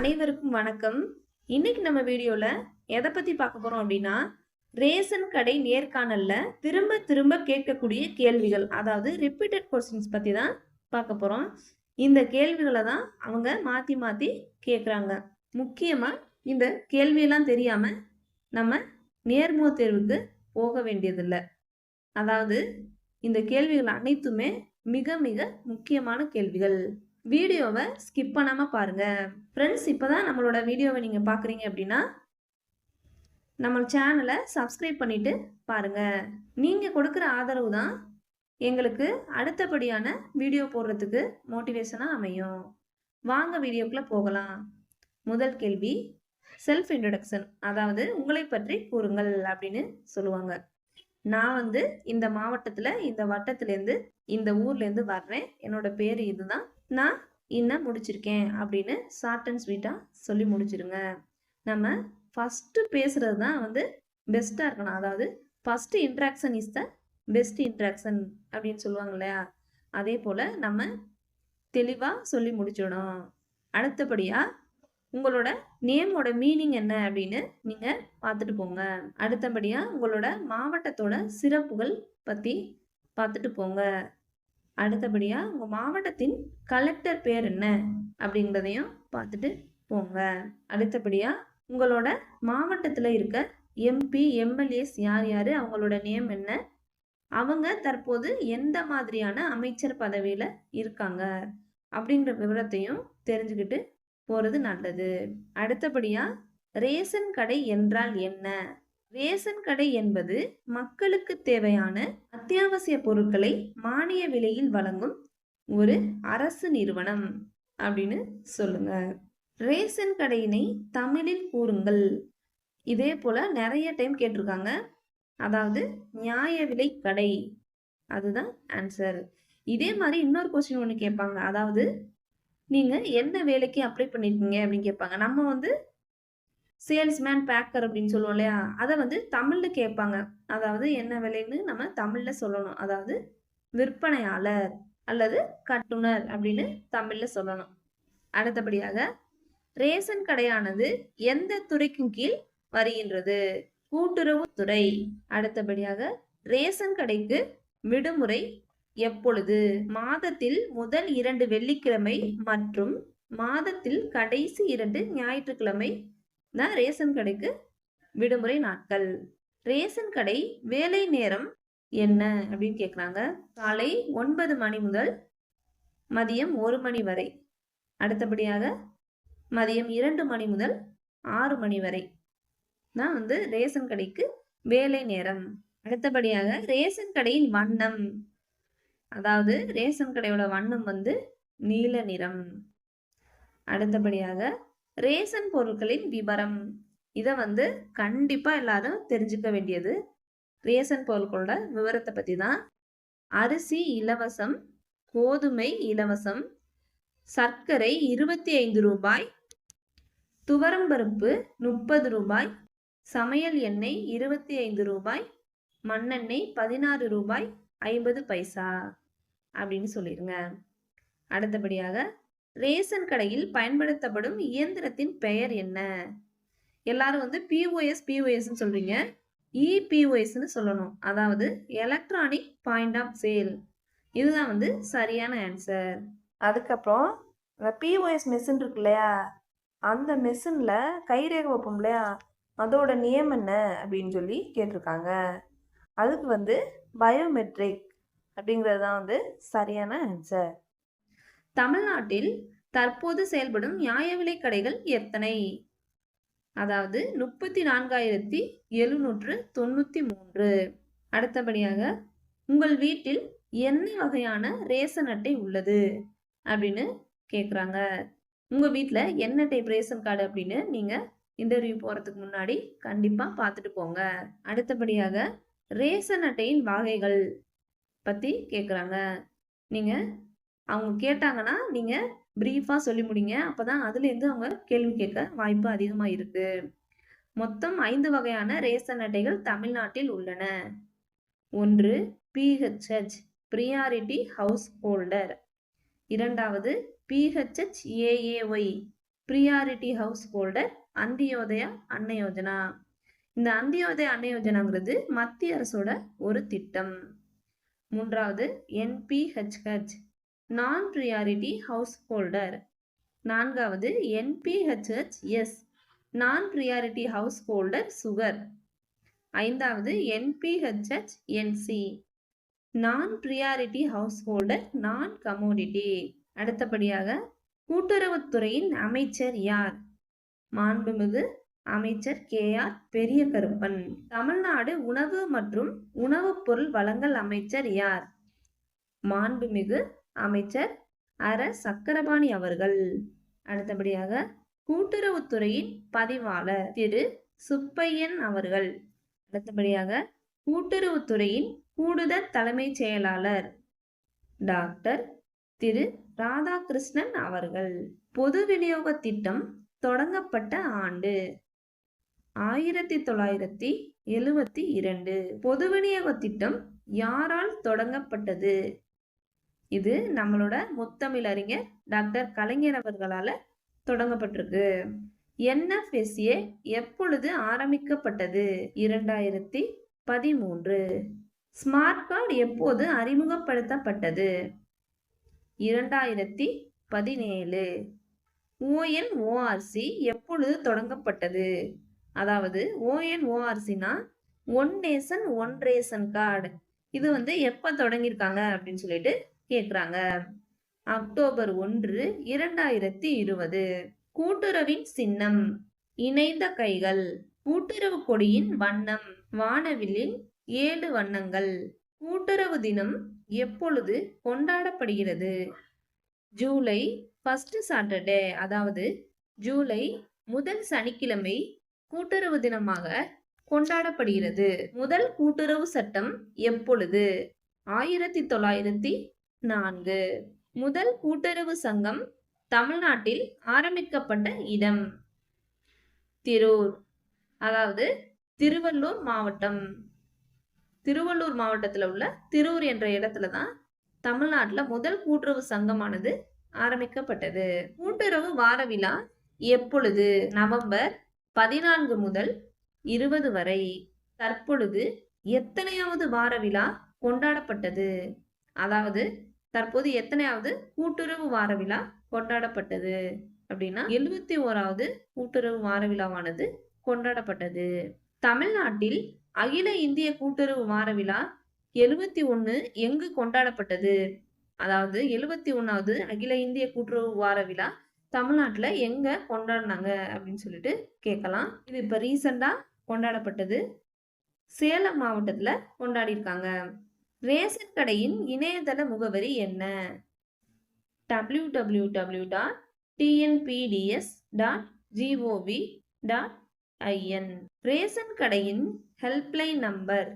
அனைவருக்கும் வணக்கம். இன்னைக்கு நம்ம வீடியோல எதை பத்தி பார்க்க போறோம் அப்படின்னா ரேஷன் கடை நேர்காணல்ல திரும்ப திரும்ப கேட்கக்கூடிய கேள்விகள் அதாவது ரிப்பீட்டட் கொஸ்டின்ஸ் பத்தி தான் பார்க்க போறோம். இந்த கேள்விகளை தான் அவங்க மாத்தி மாத்தி கேட்குறாங்க முக்கியமா இந்த கேள்வியெல்லாம் தெரியாம நம்ம நேர்முக தேர்வுக்கு போக வேண்டியதில்லை. அதாவது இந்த கேள்விகள் அனைத்துமே மிக மிக முக்கியமான கேள்விகள். வீடியோவை ஸ்கிப் பண்ணாமல் பாருங்கள் ஃப்ரெண்ட்ஸ் இப்போ தான் நம்மளோட வீடியோவை நீங்கள் பார்க்குறீங்க அப்படின்னா நம்ம சேனலை சப்ஸ்கிரைப் பண்ணிவிட்டு பாருங்கள் நீங்கள் கொடுக்குற ஆதரவு தான் எங்களுக்கு அடுத்தபடியான வீடியோ போடுறதுக்கு மோட்டிவேஷனாக அமையும். வாங்க வீடியோக்குள்ளே போகலாம். முதல் கேள்வி செல்ஃப் இன்ட்ரடக்ஷன் அதாவது உங்களை பற்றி கூறுங்கள் அப்படின்னு சொல்லுவாங்க. நான் வந்து இந்த மாவட்டத்தில் இந்த வட்டத்துலேருந்து இந்த ஊர்லேருந்து வர்றேன். என்னோட பேர் இதுதான். நான் என்ன முடிச்சிருக்கேன் அப்படின்னு ஷார்ட் அண்ட் ஸ்வீட்டாக சொல்லி முடிச்சிருங்க. நம்ம ஃபஸ்ட்டு பேசுகிறது தான் வந்து பெஸ்ட்டாக இருக்கணும். அதாவது first interaction is the best interaction அப்படின்னு சொல்லுவாங்க இல்லையா? அதே போல் நம்ம தெளிவாக சொல்லி முடிச்சிடணும். அடுத்தபடியாக உங்களோட நேமோட மீனிங் என்ன அப்படின்னு நீங்கள் பார்த்துட்டு போங்க. அடுத்தபடியாக உங்களோட மாவட்டத்தோட சிறப்புகள் பற்றி பார்த்துட்டு போங்க. அடுத்தபடியாக உங்கள் மாவட்டத்தின் கலெக்டர் பேர் என்ன அப்படிங்கிறதையும் பார்த்துட்டு போங்க. அடுத்தபடியாக உங்களோட மாவட்டத்தில் இருக்க எம்பி எம்எல்ஏஸ் யார் யார் அவங்களோட நேம் என்ன அவங்க தற்போது எந்த மாதிரியான அமைச்சர் பதவியில் இருக்காங்க அப்படின்ற விவரத்தையும் தெரிஞ்சுக்கிட்டு போகிறது நல்லது. அடுத்தபடியாக ரேஷன் கடை என்றால் என்ன ரேஷன் கடை என்பது மக்களுக்கு தேவையான அத்தியாவசிய பொருட்களை மானிய விலையில் வழங்கும் ஒரு அரசு நிறுவனம் அப்படின்னு சொல்லுங்க. ரேஷன் கடையினை தமிழில் கூறுங்கள். இதே போல நிறைய டைம் கேட்டிருக்காங்க. அதாவது நியாய விலை கடை. அதுதான் ஆன்சர் இதே மாதிரி இன்னொரு கொஸ்டின் ஒன்று கேட்பாங்க. அதாவது நீங்கள் என்ன வேலைக்கு அப்ளை பண்ணியிருக்கீங்க அப்படின்னு கேட்பாங்க. நம்ம வந்து சேல்ஸ்மேன் பேக்கர் அப்படின்னு சொல்லுவோம் இல்லையா? அதை வந்து தமிழில் கேட்பாங்க. அதாவது என்ன விலைன்னு நம்ம தமிழில் சொல்லணும். அதாவது விற்பனையாளர் அல்லது கட்டுனர் அப்படின்னு தமிழில் சொல்லணும். அடுத்தபடியாக ரேஷன் கடையானது எந்த துறைக்கும் கீழ் வருகின்றது? கூட்டுறவு துறை. அடுத்தபடியாக ரேஷன் கடைக்கு விடுமுறை எப்பொழுது? மாதத்தில் முதல் இரண்டு வெள்ளிக்கிழமை மற்றும் மாதத்தில் கடைசி இரண்டு ஞாயிற்றுக்கிழமை தான் ரேஷன் கடைக்கு விடுமுறை நாட்கள். ரேஷன் கடை வேலை நேரம் என்ன? அப்படின்னு கேட்குறாங்க காலை ஒன்பது மணி முதல் மதியம் ஒரு மணி வரை. அடுத்தபடியாக மதியம் இரண்டு மணி முதல் ஆறு மணி வரை. தான் வந்து ரேஷன் கடைக்கு வேலை நேரம். அடுத்தபடியாக ரேஷன் கடையின் வண்ணம். அதாவது ரேஷன் கடையோட வண்ணம் வந்து நீல நிறம். அடுத்தபடியாக ரேசன் பொருட்களின் விவரம் இதை வந்து கண்டிப்பாக எல்லாரும் தெரிஞ்சுக்க வேண்டியது. ரேசன் பொருட்களோட விவரத்தை பற்றி தான் அரிசி இலவசம் கோதுமை இலவசம் சர்க்கரை இருபத்தி ஐந்து ரூபாய் துவரம்பருப்பு முப்பது ரூபாய் சமையல் எண்ணெய் இருபத்தி ஐந்து ரூபாய் மண்ணெண்ணெய் பதினாறு ரூபாய் ஐம்பது பைசா அப்படின்னு சொல்லிடுங்க அடுத்தபடியாக ரேஷன் கடையில் பயன்படுத்தப்படும் இயந்திரத்தின் பெயர் என்ன? எல்லாரும் வந்து பிஓஎஸ் பிஓஎஸ்ன்னு சொல்றீங்க. இபிஓஎஸ்ன்னு சொல்லணும். அதாவது எலக்ட்ரானிக் பாயிண்ட் ஆஃப் சேல் இதுதான் வந்து சரியான ஆன்சர் அதுக்கப்புறம் இந்த பிஓஎஸ் மெஷின் இருக்கு இல்லையா? அந்த மெஷினில் கைரேகை வைப்போம் இல்லையா? அதோட நேம் என்ன? அப்படின்னு சொல்லி கேட்டிருக்காங்க. அதுக்கு வந்து பயோமெட்ரிக் அப்படிங்கிறது தான் வந்து சரியான ஆன்சர் தமிழ்நாட்டில் தற்போது செயல்படும் நியாய விலை கடைகள் எத்தனை? அதாவது முப்பத்தி நான்காயிரத்தி எழுநூற்று தொண்ணூற்றி மூன்று. அடுத்தபடியாக உங்கள் வீட்டில் என்ன வகையான ரேஷன் அட்டை உள்ளது அப்படின்னு கேட்குறாங்க உங்கள் வீட்டில் என்ன டைப் ரேஷன் கார்டு அப்படின்னு நீங்கள் இன்டர்வியூ போகிறதுக்கு முன்னாடி கண்டிப்பாக பார்த்துட்டு போங்க. அடுத்தபடியாக ரேஷன் அட்டையின் வகைகள் பற்றி கேட்குறாங்க நீங்கள் அவங்க கேட்டாங்கன்னா நீங்கள் ப்ரீஃபாக சொல்லி முடிங்க. அப்போ தான் அதுலேருந்து அவங்க கேள்வி கேட்க வாய்ப்பு அதிகமாக இருக்குது மொத்தம் ஐந்து வகையான ரேசன் அட்டைகள் தமிழ்நாட்டில் உள்ளன. ஒன்று பிஹெச்ஹெச் ப்ரியாரிட்டி ஹவுஸ் ஹோல்டர் இரண்டாவது PHH AAY priority house holder Antyodaya Anna Yojana. இந்த அந்தியோதய அன்ன யோஜனாங்கிறது மத்திய அரசோட ஒரு திட்டம். மூன்றாவது NPHH non priority house holder நான்காவது NPHH S non priority house holder sugar ஐந்தாவது NPHHNC non priority house holder non commodity அடுத்தபடியாக கூட்டுறவுத்துறையின் அமைச்சர் யார்? மாண்புமிகு அமைச்சர் கே ஆர் பெரிய கருப்பன் தமிழ்நாடு உணவு மற்றும் உணவுப் பொருள் வழங்கல் அமைச்சர் யார்? மாண்புமிகு அமைச்சர் அர. சக்கரபாணி அவர்கள். அடுத்தபடியாக கூட்டுறவுத்துறையின் பதிவாளர் திரு. சுப்பையன் அவர்கள். அடுத்தபடியாக கூட்டுறவுத்துறையின் கூடுதல் தலைமைச் செயலாளர் டாக்டர் திரு. ராதாகிருஷ்ணன் அவர்கள். பொது விநியோக திட்டம் தொடங்கப்பட்ட ஆண்டு ஆயிரத்தி தொள்ளாயிரத்தி எழுவத்தி இரண்டு. பொது விநியோக திட்டம் யாரால் தொடங்கப்பட்டது? இது நம்மளோட முத்தமிழ் அறிஞர் டாக்டர் கலைஞர் அவர்களால் தொடங்கப்பட்டிருக்கு. என்எஃப்எஸ்ஏ எப்பொழுது ஆரம்பிக்கப்பட்டது? இரண்டாயிரத்தி பதிமூன்று. ஸ்மார்ட் கார்டு எப்போது அறிமுகப்படுத்தப்பட்டது? இரண்டாயிரத்தி பதினேழு. ஓஎன்ஓஆர்சி எப்பொழுது தொடங்கப்பட்டது? அதாவது ஓஎன்ஓஆர்சினா one nation one ration card. இது வந்து எப்போ தொடங்கியிருக்காங்க அப்படின்னு சொல்லிட்டு கேட்குறாங்க அக்டோபர் ஒன்று இரண்டாயிரத்தி இருபது. கூட்டுறவின் சின்னம் இணைந்த கைகள் கூட்டுறவு கொடியின் வண்ணம் வானவிலில் ஏழு வண்ணங்கள். கூட்டுறவு தினம் எப்பொழுது கொண்டாடப்படுகிறது? ஜூலை ஃபர்ஸ்ட் சாட்டர்டே அதாவது ஜூலை முதல் சனிக்கிழமை கூட்டுறவு தினமாக கொண்டாடப்படுகிறது. முதல் கூட்டுறவு சட்டம் எப்பொழுது? ஆயிரத்தி தொள்ளாயிரத்தி நான்கு. முதல் கூட்டுறவு சங்கம் தமிழ்நாட்டில் ஆரம்பிக்கப்பட்ட இடம். திரூர் அதாவது திருவள்ளூர் மாவட்டம். திருவள்ளூர் மாவட்டத்தில் உள்ள திருவூர் என்ற இடத்துல தான் தமிழ்நாட்டில் முதல் கூட்டுறவு சங்கமானது ஆரம்பிக்கப்பட்டது. கூட்டுறவு வார விழா எப்பொழுது? நவம்பர் பதினான்கு முதல் இருபது வரை. தற்பொழுது எத்தனையாவது வார விழா கொண்டாடப்பட்டது? அதாவது தற்போது எத்தனையாவது கூட்டுறவு வார விழா கொண்டாடப்பட்டது அப்படின்னா எழுபத்தி ஓராவது கூட்டுறவு வார விழாவானது கொண்டாடப்பட்டது. தமிழ்நாட்டில் அகில இந்திய கூட்டுறவு வார விழா எழுபத்தி ஒன்று எங்கு கொண்டாடப்பட்டது? அதாவது எழுபத்தி ஒன்றாவது அகில இந்திய கூட்டுறவு வார விழா தமிழ்நாட்டில் எங்கே கொண்டாடினாங்க அப்படின்னு சொல்லிட்டு கேட்கலாம். இது இப்போ ரீசண்டாக கொண்டாடப்பட்டது. சேலம் மாவட்டத்தில் கொண்டாடியிருக்காங்க. ரேஷன் கடையின் இணையதள முகவரி என்ன? W W W dot TNPDS dot GOV dot IN ration கடையின் ஹெல்ப்லைன் நம்பர்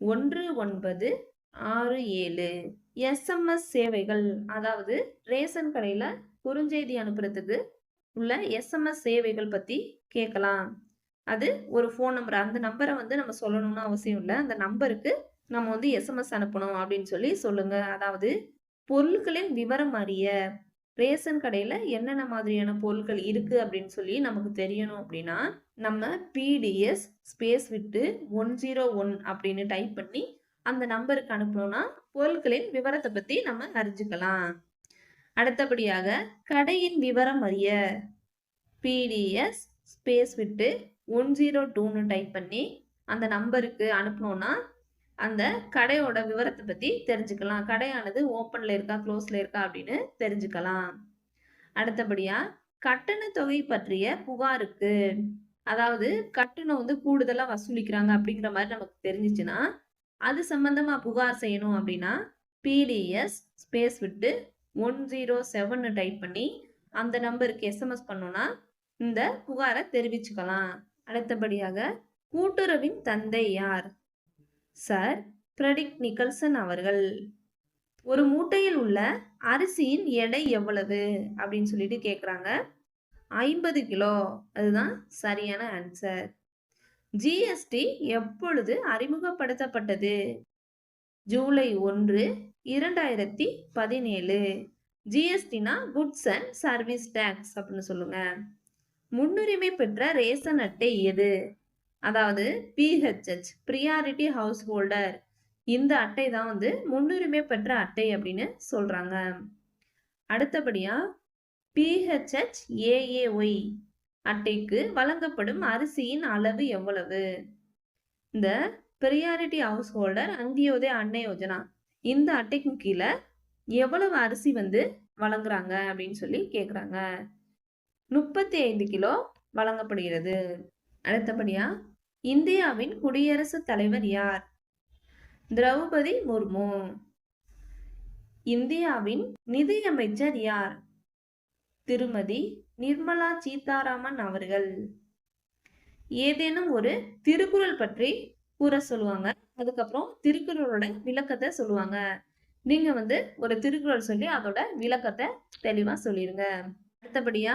ஒன்று ஒன்பது ஆறு ஏழு. எஸ்எம்எஸ் சேவைகள் அதாவது ரேஷன் கடையில் குறுஞ்செய்தி அனுப்புறதுக்கு உள்ள எஸ்எம்எஸ் சேவைகள் பற்றி கேட்கலாம் அது ஒரு ஃபோன் நம்பர் அந்த நம்பரை வந்து நம்ம சொல்லணும்னு அவசியம் இல்லை. அந்த நம்பருக்கு நம்ம வந்து எஸ்எம்எஸ் அனுப்பணும் அப்படின்னு சொல்லி சொல்லுங்க. அதாவது பொருட்களின் விவரம் அறிய ரேஷன் கடையில் என்னென்ன மாதிரியான பொருட்கள் இருக்குது அப்படின்னு சொல்லி நமக்கு தெரியணும் அப்படின்னா நம்ம பிடிஎஸ் ஸ்பேஸ் விட்டு ஒன் ஜீரோ ஒன் அப்படின்னு டைப் பண்ணி அந்த நம்பருக்கு அனுப்பணும்னா பொருட்களின் விவரத்தை பற்றி நம்ம அறிஞ்சுக்கலாம். அடுத்தபடியாக கடையின் விவரம் அறிய பிடிஎஸ் ஸ்பேஸ் விட்டு ஒன் ஜீரோ டூன்னு டைப் பண்ணி அந்த நம்பருக்கு அனுப்பணும்னா அந்த கடையோட விவரத்தை பற்றி தெரிஞ்சுக்கலாம். கடையானது ஓப்பனில் இருக்கா க்ளோஸில் இருக்கா அப்படின்னு தெரிஞ்சுக்கலாம். அடுத்தபடியாக கட்டண தொகை பற்றிய புகாருக்கு அதாவது கட்டணம் வந்து கூடுதலாக வசூலிக்கிறாங்க அப்படிங்கிற மாதிரி நமக்கு தெரிஞ்சிச்சுன்னா அது சம்பந்தமாக புகார் செய்யணும் அப்படின்னா பிடிஎஸ் ஸ்பேஸ் விட்டு ஒன் ஜீரோ செவன் டைப் பண்ணி அந்த நம்பருக்கு எஸ்எம்எஸ் பண்ணோன்னா இந்த புகாரை தெரிவிச்சுக்கலாம். அடுத்தபடியாக கூட்டுறவின் தந்தை யார்? சார் பிரடிக் நிக்கல்சன் அவர்கள் ஒரு மூட்டையில் உள்ள அரிசியின் எடை எவ்வளவு? அப்படின்னு சொல்லிட்டு கேட்குறாங்க ஐம்பது கிலோ. அதுதான் சரியான ஆன்சர் ஜிஎஸ்டி எப்பொழுது அறிமுகப்படுத்தப்பட்டது? ஜூலை ஒன்று இரண்டாயிரத்தி பதினேழு. ஜிஎஸ்டினா குட்ஸ் அண்ட் சர்வீஸ் டேக்ஸ் அப்படின்னு சொல்லுங்க. முன்னுரிமை பெற்ற ரேசன் அட்டை எது? அதாவது பிஹெச்ஹெச் ப்ரியாரிட்டி ஹவுஸ் ஹோல்டர் இந்த அட்டை தான் வந்து முன்னுரிமை பெற்ற அட்டை அப்படின்னு சொல்றாங்க. அடுத்தபடியா பிஹெச்ஹெச் ஏஏஒய் அட்டைக்கு வழங்கப்படும் அரிசியின் அளவு எவ்வளவு? இந்த ப்ரியாரிட்டி ஹவுஸ் ஹோல்டர் அந்தியோதய அன்னை யோஜனா இந்த அட்டைக்கு கீழே எவ்வளவு அரிசி வந்து வழங்குறாங்க அப்படின்னு சொல்லி கேட்குறாங்க முப்பத்தி ஐந்து கிலோ வழங்கப்படுகிறது. அடுத்தபடியா இந்தியாவின் குடியரசுத் தலைவர் யார்? திரௌபதி முர்மு. இந்தியாவின் நிதியமைச்சர் யார்? திருமதி நிர்மலா சீதாராமன் அவர்கள். ஏதேனும் ஒரு திருக்குறள் பற்றி கூற சொல்லுவாங்க. அதுக்கப்புறம் திருக்குறளோட விளக்கத்தை சொல்லுவாங்க. நீங்க வந்து ஒரு திருக்குறள் சொல்லி அதோட விளக்கத்தை தெளிவா சொல்லிருங்க. அடுத்தபடியா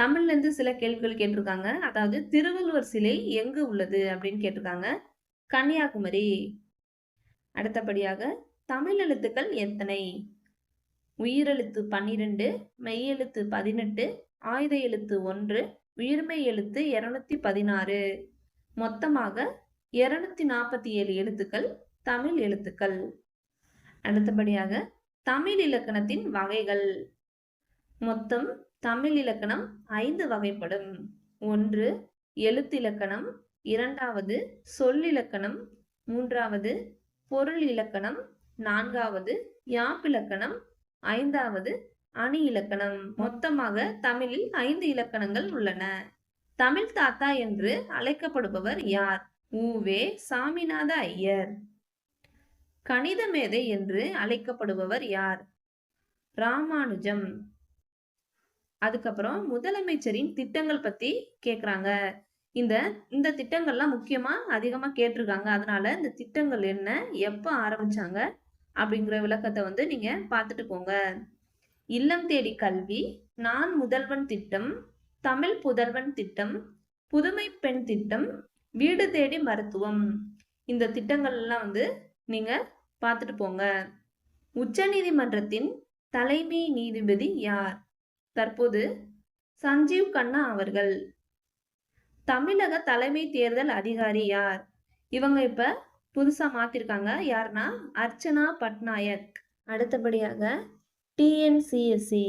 தமிழ்லேருந்து சில கேள்விகள் கேட்டிருக்காங்க. அதாவது திருவள்ளுவர் சிலை எங்கு உள்ளது அப்படின்னு கேட்டிருக்காங்க. கன்னியாகுமரி. அடுத்தபடியாக தமிழ் எழுத்துக்கள் எத்தனை? உயிரெழுத்து பன்னிரெண்டு மெய்யெழுத்து பதினெட்டு ஆயுத எழுத்து ஒன்று உயிர்மை எழுத்து இருநூத்தி பதினாறு. மொத்தமாக இருநூத்தி நாற்பத்தி ஏழு எழுத்துக்கள் தமிழ் எழுத்துக்கள். அடுத்தபடியாக தமிழ் இலக்கணத்தின் வகைகள். மொத்தம் தமிழ் இலக்கணம் ஐந்து வகைப்படும். ஒன்று எழுத்திலக்கணம் இரண்டாவது சொல்லிலக்கணம் மூன்றாவது பொருள் இலக்கணம். நான்காவது யாப்பிலக்கணம் ஐந்தாவது அணி இலக்கணம். மொத்தமாக தமிழில் ஐந்து இலக்கணங்கள் உள்ளன. தமிழ் தாத்தா என்று அழைக்கப்படுபவர் யார்? ஊவே சாமிநாத ஐயர். கணித மேதை என்று அழைக்கப்படுபவர் யார்? ராமானுஜம். அதுக்கப்புறம் முதலமைச்சரின் திட்டங்கள் பத்தி கேக்குறாங்க. இந்த இந்த திட்டங்கள்லாம் முக்கியமா அதிகமா கேட்டிருக்காங்க. அதனால இந்த திட்டங்கள் என்ன எப்ப ஆரம்பிச்சாங்க அப்படிங்கிற விளக்கத்தை வந்து நீங்க பார்த்துட்டு போங்க. இல்லம் தேடி கல்வி நான் முதல்வன் திட்டம் தமிழ் புதல்வன் திட்டம் புதுமை பெண் திட்டம் வீடு தேடி மருத்துவம். இந்த திட்டங்கள் எல்லாம் வந்து நீங்க பார்த்துட்டு போங்க. உச்சநீதிமன்றத்தின் தலைமை நீதிபதி யார்? தற்போது சஞ்சீவ் கண்ணா அவர்கள். தமிழக தலைமை தேர்தல் அதிகாரி யார்? இவங்க இப்ப புதுசா மாத்திருக்காங்க. யாருன்னா அர்ச்சனா பட்நாயக். அடுத்தபடியாக TNCSC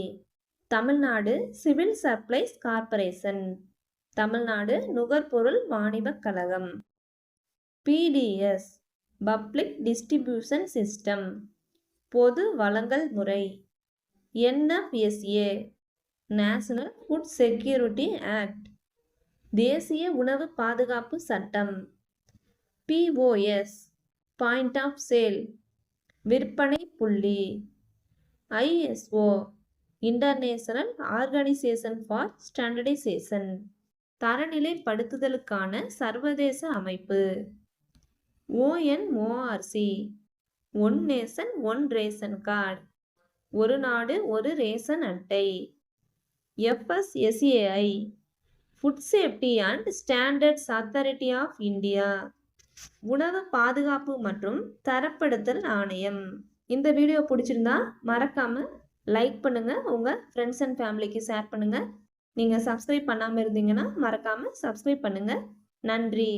Tamil Nadu civil supplies corporation Tamil Nadu நுகர்பொருள் வாணிபக் கழகம். பிடிஎஸ் பப்ளிக் டிஸ்ட்ரிபியூஷன் சிஸ்டம் பொது வழங்கல் முறை. NFSA national food security act தேசிய உணவு பாதுகாப்பு சட்டம் பிஓஎஸ் பாயிண்ட் ஆஃப் சேல் விற்பனை புள்ளி ISO international organisation for standardisation தரநிலைப்படுத்துதலுக்கான சர்வதேச அமைப்பு ONORC one nation one ration card ஒரு நாடு ஒரு ரேஷன் அட்டை. FSSAI food safety and standards authority of India உணவு பாதுகாப்பு மற்றும் தரப்படுத்தல் ஆணையம். இந்த வீடியோ பிடிச்சிருந்தா மறக்காம லைக் பண்ணுங்க. உங்க ஃப்ரெண்ட்ஸ் அண்ட் ஃபேமிலிக்கு ஷேர் பண்ணுங்க. நீங்க சப்ஸ்கிரைப் பண்ணாம இருந்தீங்கன்னா மறக்காம சப்ஸ்கிரைப் பண்ணுங்க. நன்றி.